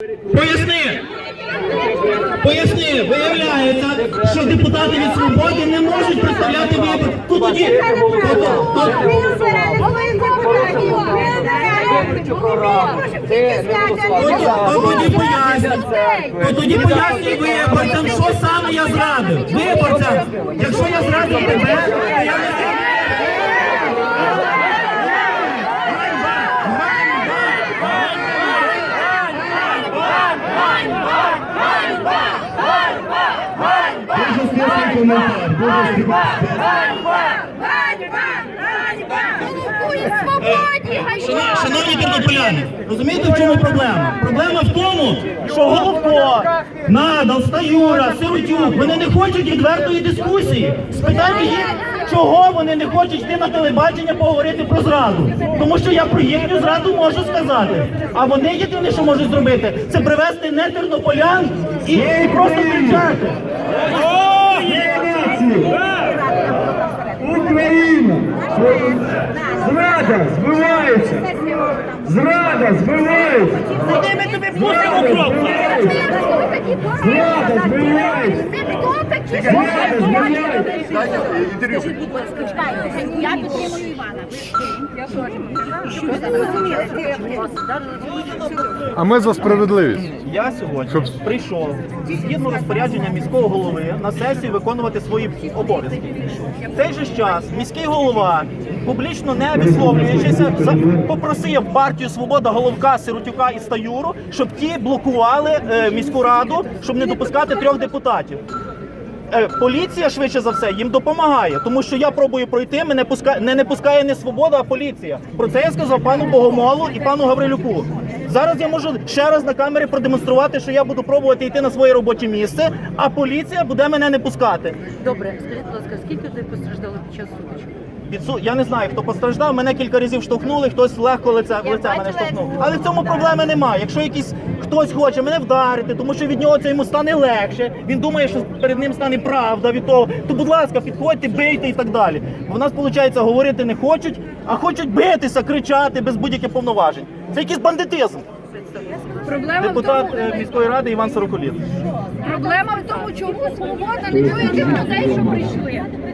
Поясни! Поясни, виявляється, що депутати від свободи не можуть представляти вибір. То тоді. То тоді пояснюй виборцям, що саме я зрадив. Виборцям, якщо я зрадив тебе, то я не Шановні тернополяни, розумієте, в чому проблема? Проблема в тому, що Головко, Надал, Стаюра, Сиротюк, вони не хочуть відвертої дискусії. Спитайте їх, чого вони не хочуть йти на телебачення поговорити про зраду. Тому що я про їхню зраду можу сказати. А вони єдине, що можуть зробити, це привезти не тернополян і, і просто кричати. Зрада збивається! Зрада збивається! Куди ми тобі пустимо кров? Зрада збивається! Такі? Зрада збивається! Скажіть, будь ласка, чекайте, я підтримую Івана. А ми за справедливість. Я сьогодні прийшов згідно розпорядження міського голови на сесію виконувати свої обов'язки. В цей же час міський голова, публічно не висловлюючися, за- попросив партію Свобода Головка, Сиротюка і Стаюру, щоб ті блокували е, міську раду, щоб не допускати трьох депутатів. Е, Поліція швидше за все їм допомагає, тому що я пробую пройти, мене пускає не, не пускає не свобода, а поліція. Про це я сказав пану Богомолу і пану Гаврилюку. Зараз я можу ще раз на камері продемонструвати, що я буду пробувати йти на своє робоче місце, а поліція буде мене не пускати. Добре, скажіть, будь ласка, скільки людей постраждало під час сутичок? Підсу... Я не знаю, хто постраждав. Мене кілька разів штовхнули, хтось легко лице, в лице мене штовхнув. Але в цьому проблеми немає. Якщо якийсь хтось хоче мене вдарити, тому що від нього це йому стане легше. Він думає, що перед ним стане правда від того. То, будь ласка, підходьте, бийте і так далі. В нас виходить, говорити не хочуть, а хочуть битися, кричати без будь-яких повноважень. Це якийсь бандитизм. Проблема в Депутат тому, е, міської ради Іван Сороколіт. проблема в тому, чому свобода не чує тих людей, що прийшли.